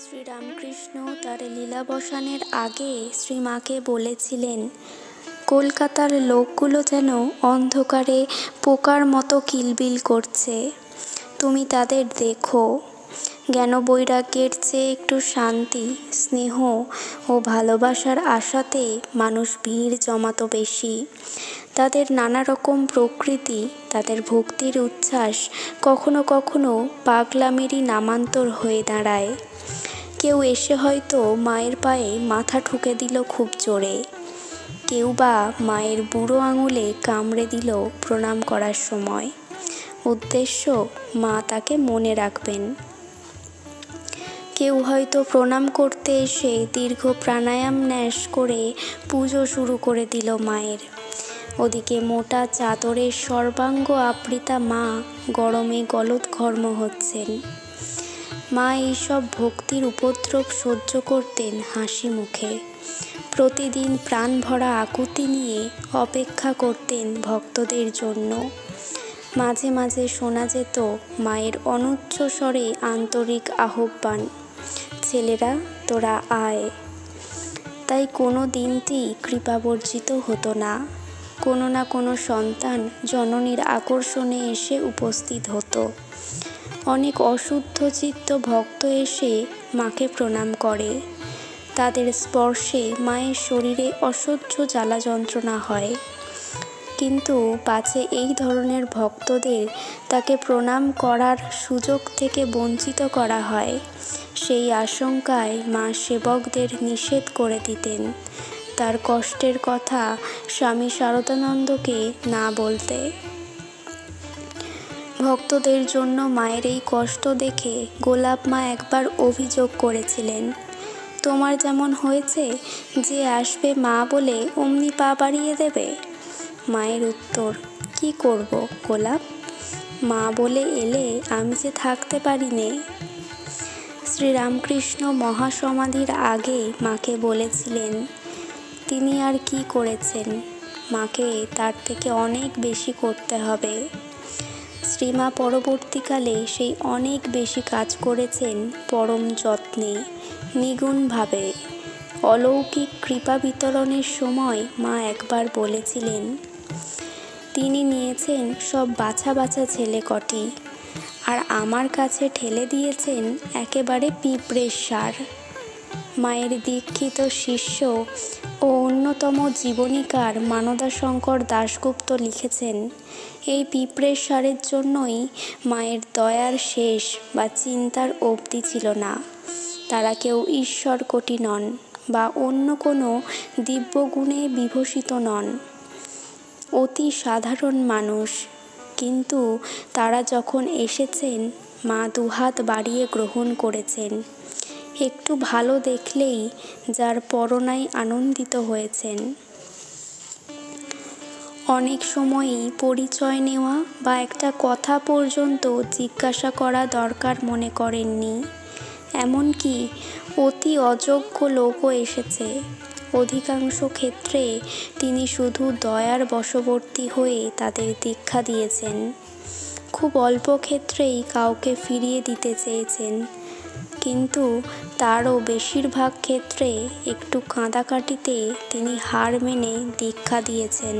শ্রীরামকৃষ্ণ তার লীলাবসানের আগে শ্রীমাকে বলেছিলেন, কলকাতার লোকগুলো যেন অন্ধকারে পোকার মতো কিলবিল করছে। তুমি তাদের দেখো। জ্ঞান বৈরাগ্যের চেয়ে একটু শান্তি, স্নেহ ও ভালোবাসার আশাতে মানুষ ভিড় জমাতো বেশি। তাদের নানা রকম প্রকৃতি, তাদের ভক্তির উচ্ছ্বাস কখনো কখনো পাগলামেরই নামান্তর হয়ে দাঁড়ায়। কেউ এসে হয়তো মায়ের পায়ে মাথা ঠুকে দিল খুব জোরে। কেউ বা মায়ের বুড়ো আঙুলে কামড়ে দিল প্রণাম করার সময়। উদ্দেশ্য, মা তাকে মনে রাখবেন। কেউ হয়তো প্রণাম করতে এসে দীর্ঘ প্রাণায়াম ন্যাস করে পুজো শুরু করে দিল মায়ের। ওদিকে মোটা চাদরের সর্বাঙ্গ আবৃতা মা গরমে গলদঘর্ম হচ্ছেন। মা এইসব ভক্তির উপদ্রব সহ্য করতেন হাসি মুখে। প্রতিদিন প্রাণ ভরা আকুতি নিয়ে অপেক্ষা করতেন ভক্তদের জন্য। মাঝে মাঝে শোনা যেত মায়ের অনুচ্চ স্বরে আন্তরিক আহ্বান, ছেলেরা, তোরা আয়। তাই কোনো দিনটি কৃপাবর্জিত হতো না। কোনো না কোনো সন্তান জননীর আকর্ষণে এসে উপস্থিত হতো। অনেক অশুদ্ধ চিত্ত ভক্ত এসে মাকে প্রণাম করে। তাদের স্পর্শে মায়ের শরীরে অসহ্য জ্বালা যন্ত্রণা হয়। কিন্তু পাছে এই ধরনের ভক্তদের তাকে প্রণাম করার সুযোগ থেকে বঞ্চিত করা হয়। সেই আশঙ্কায় মা সেবকদের নিষেধ করে দিতেন। তার কষ্টের কথা স্বামী শারদানন্দকে না বলতে ভক্তদের জন্য মায়ের এই কষ্ট দেখে গোলাপ মা একবার অভিযোগ করেছিলেন, তোমার যেমন হয়েছে যে আসবে মা বলে অমনি পা বাড়িয়ে দেবে? মায়ের উত্তর, কি করব গোলাপ? মা বলে এলে আমি যে থাকতে পারি নে শ্রীরামকৃষ্ণ মহাসমাধির আগে মাকে বলেছিলেন, তিনি আর কি করেছেন? মাকে তার থেকে অনেক বেশি করতে হবে। শ্রীমা পরবর্তীকালে সেই অনেক বেশি কাজ করেছেন পরম যত্নে, নিগুণভাবে। অলৌকিক কৃপা বিতরণের সময় মা একবার বলেছিলেন, তিনি নিয়েছেন সব বাছা বাছা ছেলে কটি, আর আমার কাছে ঠেলে দিয়েছেন একেবারে পিঁপড়ের সার। মায়ের দীক্ষিত শিষ্য ও অন্যতম জীবনীকার মানদাশঙ্কর দাশগুপ্ত লিখেছেন, এই পিঁপড়ের সারের জন্যই মায়ের দয়ার শেষ বা চিন্তার অবধি ছিল না। তারা কেউ ঈশ্বর কোটি নন বা অন্য কোনো দিব্যগুণে বিভূষিত নন। অতি সাধারণ মানুষ। কিন্তু তারা যখন এসেছেন, মা দুহাত বাড়িয়ে গ্রহণ করেছেন। একটু ভালো দেখলেই যার পরনাই আনন্দিত হয়েছেন। অনেক সময়ই পরিচয় নেওয়া বা একটা কথা পর্যন্ত জিজ্ঞাসা করা দরকার মনে করেননি। এমনকি অতি অযোগ্য লোকও এসেছে। অধিকাংশ ক্ষেত্রে তিনি শুধু দয়ার বশবর্তী হয়ে তাদের দীক্ষা দিয়েছেন। খুব অল্প ক্ষেত্রেই কাউকে ফিরিয়ে দিতে চেয়েছেন। কিন্তু তারও বেশিরভাগ ক্ষেত্রে একটু কাঁদাকাটিতে তিনি হার মেনে দীক্ষা দিয়েছেন।